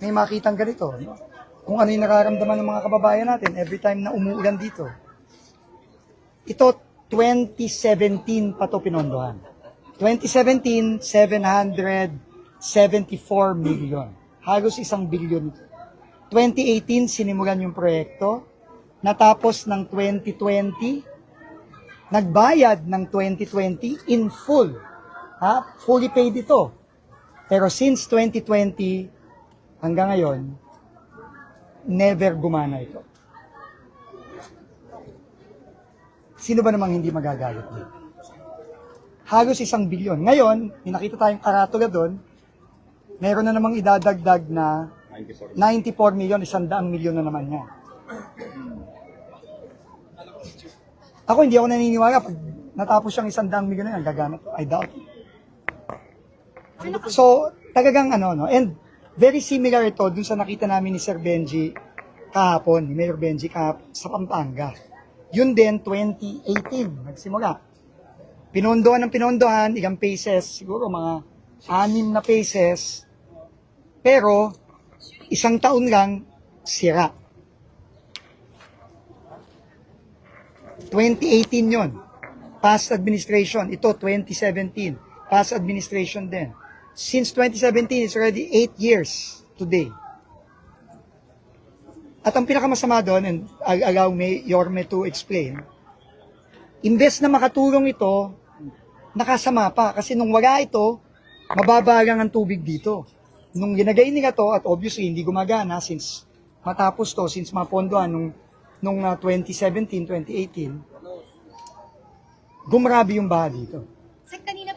may makitang ganito. no? Kung ano yung nararamdaman ng mga kababayan natin every time na umuulan dito. Ito, 2017 pa to pinondohan. 2017, 774 million. Halos isang bilyon. 2018, sinimulan yung proyekto. Natapos ng 2020. Nagbayad ng 2020 in full. Ha? Fully paid ito. Pero since 2020 hanggang ngayon, never gumana ito. Sino ba namang hindi magagalit dito? Halos isang bilyon. Ngayon, may nakita tayong karatula doon, meron na namang idadagdag na 94 million, isang daang milyon na naman niya. Ako hindi ako naniniwala pag natapos siyang isang daang milyon na yan, gagana to. I doubt. it. So, talagang ano, no? And very similar ito dun sa nakita namin ni Sir Benji kahapon, ni Mayor Benji kahapon sa Pampanga. Yun din, 2018, nagsimula. Pinondohan ng pinondohan, ilang paces, siguro mga anim na paces, pero isang taon lang, sira. 2018 yon past administration. Ito, 2017. Past administration din. Since 2017, it's already 8 years today. At ang pinakamasama doon, and allow me, Yorme to explain, imbes na makatulong ito, nakasama pa. Kasi nung wala ito, mababa lang ang tubig dito. Nung ginagay nila to, at obviously hindi gumagana since matapos to, since mapondohan nung, nung uh, 2017, 2018, gumrabi yung baha dito.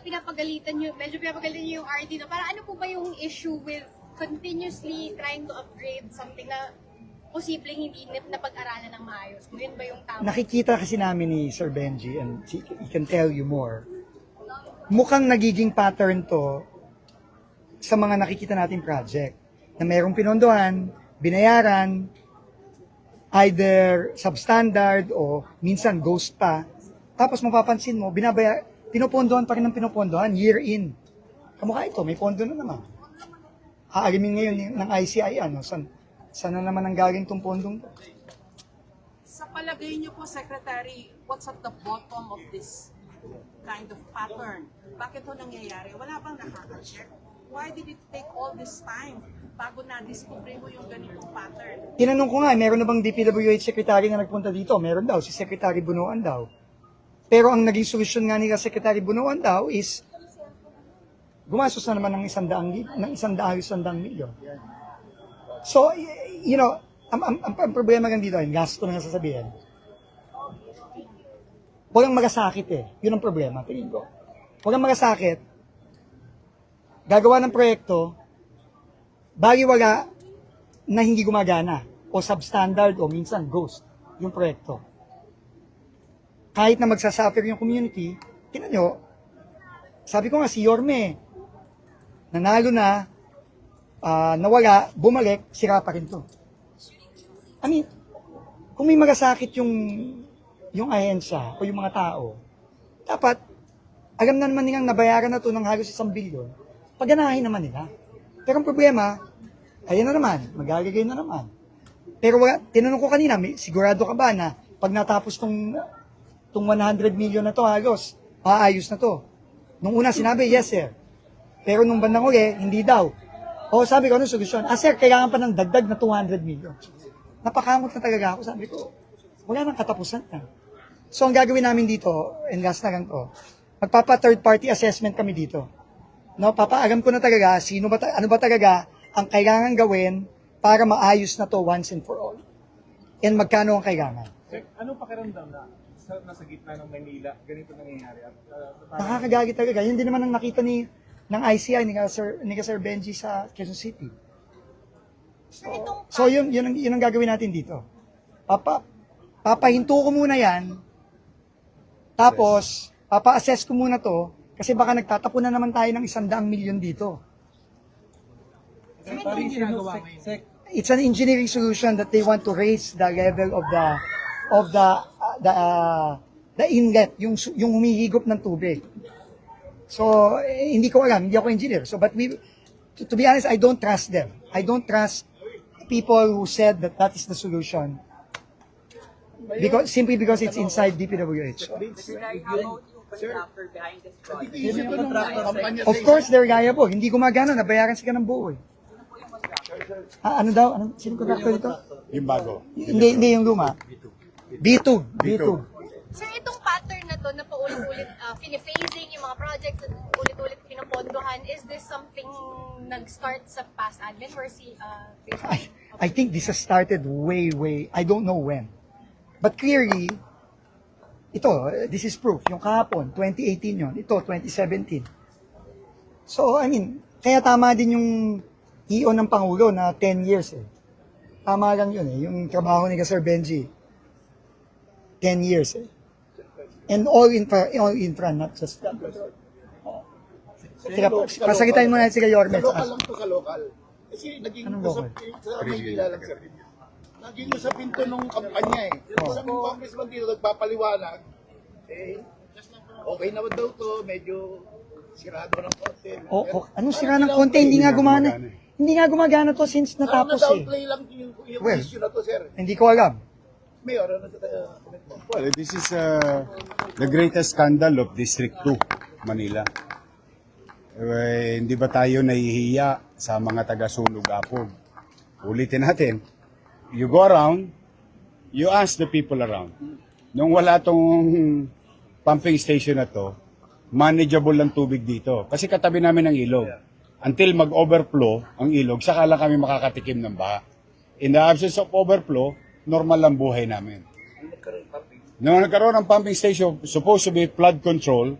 Pinapagalitan nyo, medyo pinapagalitan nyo yung RD na parang ano po ba yung issue with continuously trying to upgrade something na posibleng hindi na napag-aralan ng maayos? Yun ba yung tama? Nakikita kasi namin ni Sir Benji and he can tell you more. Mukhang nagiging pattern to sa mga nakikita nating project na mayroong pinondohan, binayaran, either substandard o minsan ghost pa. Tapos mapapansin mo, binabaya, pinopondohan pa rin ng pinopondohan year in. Kamukha ito, may pondo na naman. Aalimin ngayon ng ICI, ano, san, sana naman ang galing tong pondong to. Sa palagay niyo po, Secretary, what's at the bottom of this kind of pattern? Bakit ho nangyayari? Wala bang nakaka-check? Why did it take all this time bago na-discover mo yung ganitong pattern? Tinanong ko nga, meron na bang DPWH secretary na nagpunta dito? Meron daw, si Secretary Bunuan daw. Pero ang naging solusyon nga nila Secretary Bunuan daw is gumastos na naman ng isang daang, ng isang daang, isang daang milyon. So, you know, ang, ang, ang, ang problema lang dito, yung gasto na nga sasabihin, walang magasakit eh. Yun ang problema, tingin ko. Walang magasakit, gagawa ng proyekto, baliwala na hindi gumagana o substandard o minsan ghost yung proyekto. Kahit na magsasuffer yung community, tinan nyo, sabi ko nga si Yorme, nanalo na, ah, nawala, bumalik, sira pa rin to. I mean, kung may magasakit yung yung ahensya o yung mga tao, dapat alam na naman nilang nabayaran na to ng halos isang bilyon, paganahin naman nila. Pero ang problema, ayan na naman, magagagay na naman. Pero wala, tinanong ko kanina, may, sigurado ka ba na pag natapos tong, tong 100 million na to halos, maayos na to. Nung una sinabi, yes sir. Pero nung bandang uli, hindi daw. O sabi ko, ano solusyon? Ah sir, kailangan pa ng dagdag na 200 million. Napakamot na talaga ako. Sabi ko, wala nang katapusan na. So ang gagawin namin dito, and last na lang to, magpapa third party assessment kami dito. No, papaalam ko na talaga sino ba ano ba talaga ang kailangan gawin para maayos na to once and for all. And magkano ang kailangan. Sir, anong pakiramdam na sa, nasa gitna ng Manila, ganito nangyayari? At, uh, parang- Nakakagagi talaga. Yun din naman ang nakita ni ng ICI ni ka Sir, ni ka Sir Benji sa Quezon City. Itong So yun, yun, ang, yun ang gagawin natin dito. Papa, papahinto ko muna yan. Tapos, papa-assess ko muna to. Kasi baka nagtatapon na naman tayo ng isang daang milyon dito. Parang ginagawa ngayon. It's an engineering solution that they want to raise the level of the of the the uh, the inlet, yung yung humihigop ng tubig. So, eh, hindi ko alam, hindi ako engineer. So, but we to, to be honest, I don't trust them. I don't trust people who said that that is the solution. Because simply because it's inside DPWH. Of course, they're liable. Hindi gumagana, nabayaran sila ng buo eh. Ah, ano daw? Ano, sino contractor dito? Yung bago. Hindi, hindi yung luma. B2. B2. Sir, itong pattern na to na paulit-ulit uh, phasing yung mga projects na ulit-ulit pinopondohan, is this something nag-start sa past admin or si uh, I, I think this has started way, way, I don't know when. But clearly, ito, this is proof. Yung kahapon, 2018 yon Ito, 2017. So, I mean, kaya tama din yung EO ng Pangulo na 10 years eh. Tama lang yun eh. Yung trabaho ni Sir Benji, 10 years eh. And all infra, all infra, not just flood control. Oo. Sige po, pasagitain mo na si Yorme. Kalokal lang to kalokal. Kasi naging Anong usap sa Maynila lang sir. Naging usapin to nung kampanya eh. Oh. Sa mga congressman dito nagpapaliwanag, eh, okay naman daw to, medyo sirado ng konti. O, o anong sira ng konti? Hindi nga gumana. Hindi nga gumagana to since natapos eh. Na-downplay lang yung, yung Well. issue na to sir. Hindi ko alam. Mayor, ano sa uh, comment mo? Well, this is uh, the greatest scandal of District 2, Manila. Eh, hindi ba tayo nahihiya sa mga taga-sunog apog? Ulitin natin. You go around, you ask the people around. Nung wala tong pumping station na to, manageable lang tubig dito. Kasi katabi namin ng ilog. Until mag-overflow ang ilog, saka lang kami makakatikim ng baha. In the absence of overflow, normal lang buhay namin. Nung nagkaroon ng pumping station, supposed to be flood control,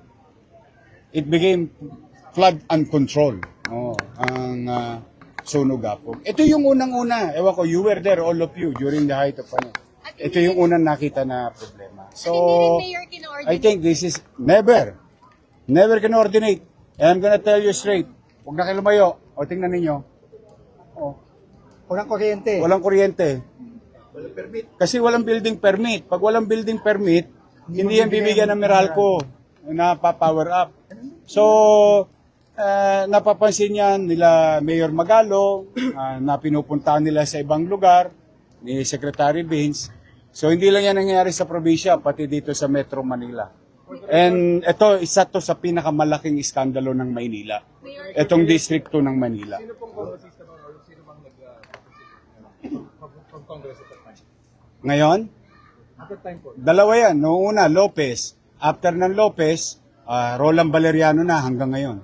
it became flood uncontrol. Oh, ang uh, sunog apog. Ito yung unang-una. Ewan ko, you were there, all of you, during the height of ano. Ito yung unang nakita na problema. So. I think this is never, never can coordinate. And I'm gonna tell you straight, huwag na kayo lumayo. O, tingnan ninyo. Oh, Walang kuryente. walang kuryente. Walang permit. Kasi walang building permit. Pag walang building permit, hindi yan bibigyan ng Meralco na pa-power up. So, uh, napapansin yan nila Mayor Magalo, ah, na pinupuntahan nila sa ibang lugar, ni Secretary Vince. So, hindi lang yan nangyayari sa probinsya, pati dito sa Metro Manila. And ito, isa to sa pinakamalaking iskandalo ng Maynila. Itong District 2 ng Manila. Sino pong kongresista or sino bang nag Ngayon. Dalawa yan. Noong una, Lopez. After ng Lopez, ah, Roland Valeriano na hanggang ngayon.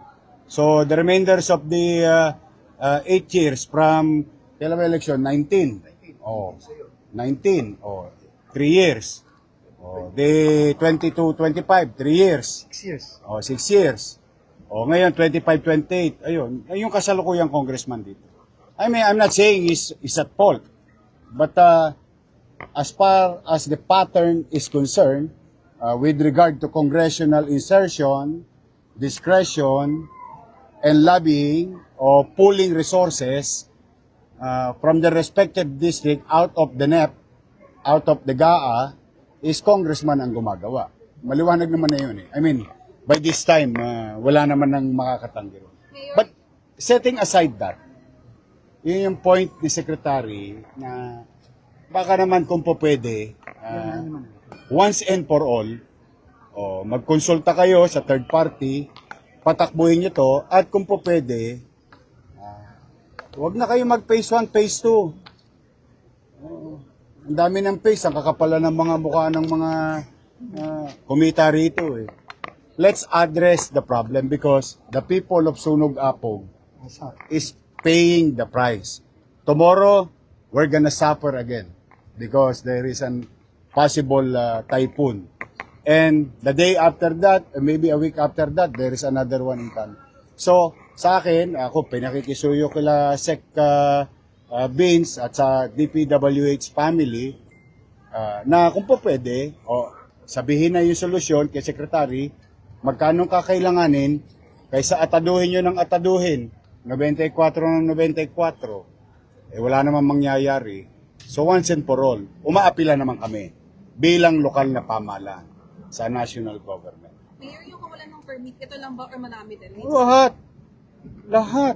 So, the remainders of the uh, uh, eight years from, kailan ba election? 19. Oh, 19. Oh, three years. Oh, the 22, 25, three years. Six years. Oh, six years. Oh, ngayon, 25, 28. Ayun, yung kasalukuyang congressman dito. I mean, I'm not saying he's, he's at fault. But uh, as far as the pattern is concerned, uh, with regard to congressional insertion, discretion, and lobbying or pooling resources uh, from the respective district out of the NEP, out of the GAA, is congressman ang gumagawa. Maliwanag naman na yun eh. I mean, by this time, uh, wala naman nang makakatanggi ron. But setting aside that, yun yung point ni Secretary na baka naman kung po pwede, uh, once and for all, oh, magkonsulta kayo sa third party, patakbuhin nyo to, at kung po pwede, ah, huwag na kayo mag phase 1, phase 2. Oo. Ang dami ng phase, ang kakapala ng mga mukha ng mga ah, kumita rito eh. Let's address the problem because the people of Sunog Apog is paying the price. Tomorrow, we're gonna suffer again because there is an possible uh, typhoon. And the day after that, uh, maybe a week after that, there is another one in town. So, sa akin, ako, pinakikisuyo kila Sec uh, uh, Beans at sa DPWH family uh, na kung po pwede, o sabihin na yung solusyon kay Secretary, magkano kakailanganin kaysa ataduhin nyo ng ataduhin, 94 ng 94, eh wala namang mangyayari. So once and for all, umaapila naman kami bilang lokal na pamahalaan sa national government. Mayor, yung kawalan ng permit, ito lang ba or marami din? Lahat. Lahat.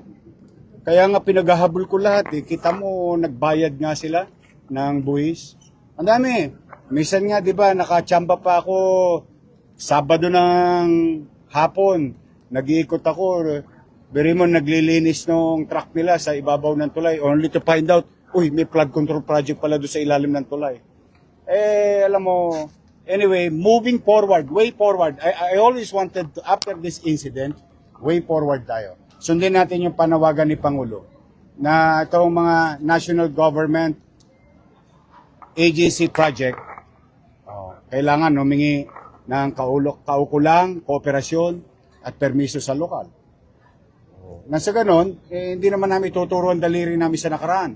Kaya nga pinaghahabol ko lahat eh. Kita mo, nagbayad nga sila ng buwis. Ang dami. Minsan nga, di ba, nakachamba pa ako Sabado ng hapon. Nag-iikot ako. Beri mo, naglilinis ng truck nila sa ibabaw ng tulay only to find out, uy, may flood control project pala doon sa ilalim ng tulay. Eh, alam mo, anyway, moving forward, way forward. I, I always wanted to, after this incident, way forward tayo. Sundin natin yung panawagan ni Pangulo na itong mga national government agency project, oh, kailangan humingi ng kaulok, kaukulang, kooperasyon at permiso sa lokal. Oh, Nang sa ganon, eh, hindi naman namin ituturo ang daliri namin sa nakaraan.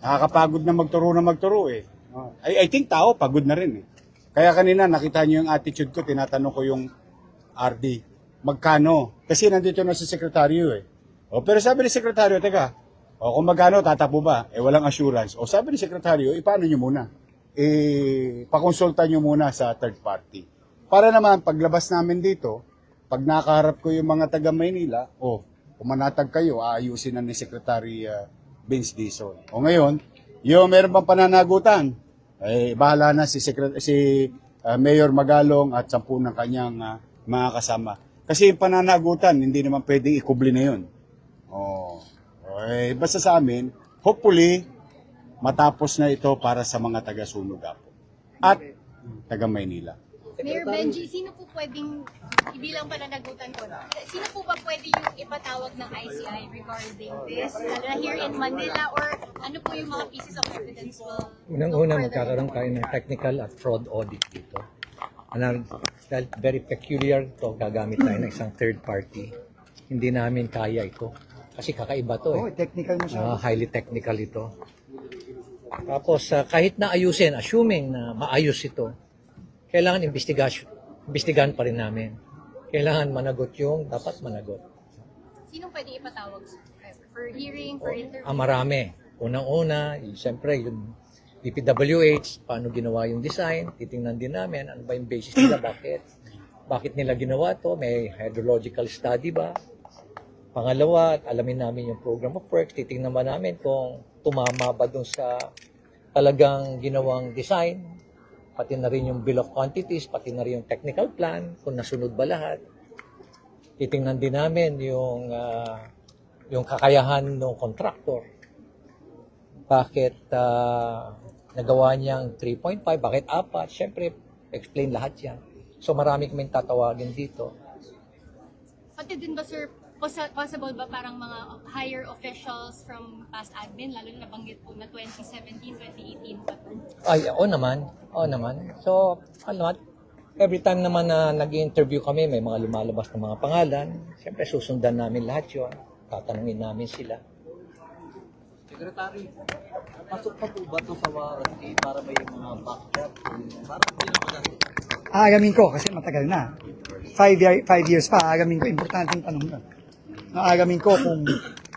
Nakakapagod na magturo na magturo eh. Oh, I, I think tao, pagod na rin eh. Kaya kanina nakita niyo yung attitude ko, tinatanong ko yung RD, magkano? Kasi nandito na si sekretaryo eh. O, pero sabi ni sekretaryo, teka, o kung magkano, tatapo ba? Eh, walang assurance. O sabi ni sekretaryo, eh, paano nyo muna? Eh, pakonsulta nyo muna sa third party. Para naman, paglabas namin dito, pag nakaharap ko yung mga taga Maynila, o, kung manatag kayo, aayusin na ni Secretary uh, Vince Dizon. O ngayon, yung meron pang pananagutan, eh, bahala na si, Secret- si uh, Mayor Magalong at sampu ng kanyang uh, mga kasama. Kasi yung pananagutan, hindi naman pwedeng ikubli na yun. Oh. Eh, basta sa amin, hopefully, matapos na ito para sa mga taga-sunog. At taga Maynila. Mayor Benji, sino po pwedeng, ibilang pananagutan ko, sino po ba pwede yung ipatawag ng ICI regarding this? Lalo here in Manila or ano po yung mga pieces of evidence will Unang-una, magkakaroon tayo ng technical at fraud audit dito. Ano, dahil very peculiar to, gagamit tayo ng isang third party. Hindi namin kaya ito. Kasi kakaiba to Oh, eh. technical mo siya. Ah, highly technical ito. Tapos, ah, kahit na ayusin, assuming na maayos ito, kailangan investigasyon, investigahan pa rin namin. Kailangan managot yung dapat managot. Sino pwede ipatawag? For hearing, for interview? Ah, marami. Unang-una, siyempre, yung DPWH, paano ginawa yung design, titingnan din namin, ano ba yung basis nila, bakit, bakit nila ginawa to, may hydrological study ba? Pangalawa, alamin namin yung program of work, titingnan ba namin kung tumama ba dun sa talagang ginawang design, pati na rin yung bill of quantities, pati na rin yung technical plan, kung nasunod ba lahat. Titingnan din namin yung ah, yung kakayahan ng contractor. Bakit ah, nagawa niyang 3.5, bakit 4? Siyempre, explain lahat yan. So marami kaming tatawagin dito. Pati din ba sir, possible ba parang mga higher officials from past admin, lalo na nabanggit po na 2017, 2018 pa po? Ay, oo naman. Oo naman. So, ano, every time naman na nag-interview kami, may mga lumalabas ng mga pangalan. Siyempre, susundan namin lahat yun. Tatanungin namin sila. Secretary, pasok pa po ba ito sa warranty para may mga backup? Para hindi na pag Aagamin ko kasi matagal na. Five, year, five years pa, aagamin ko. Importanteng tanong yun. Aagamin ko kung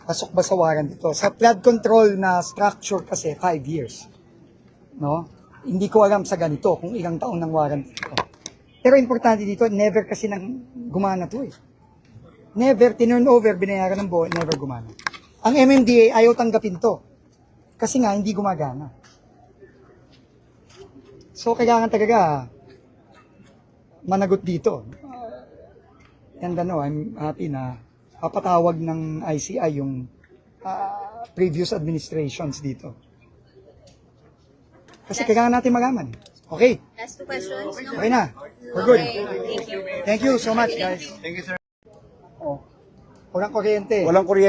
pasok ba sa warranty ito. Sa flood control na structure kasi, five years. No? Hindi ko alam sa ganito kung ilang taon ng warranty ito. Pero importante dito, never kasi nang gumana to eh. Never, tinurn over, binayaran ng buo, never gumana. Ang MMDA ayaw tanggapin to. Kasi nga, hindi gumagana. So, kailangan talaga managot dito. And ano, I'm happy na papatawag ng ICI yung ah, previous administrations dito. Kasi kailangan natin malaman. Okay, Last two questions. okay na. We're good. Thank you. Thank you so much, guys. Thank you, sir. Oh, walang kuryente. Walang kuryente.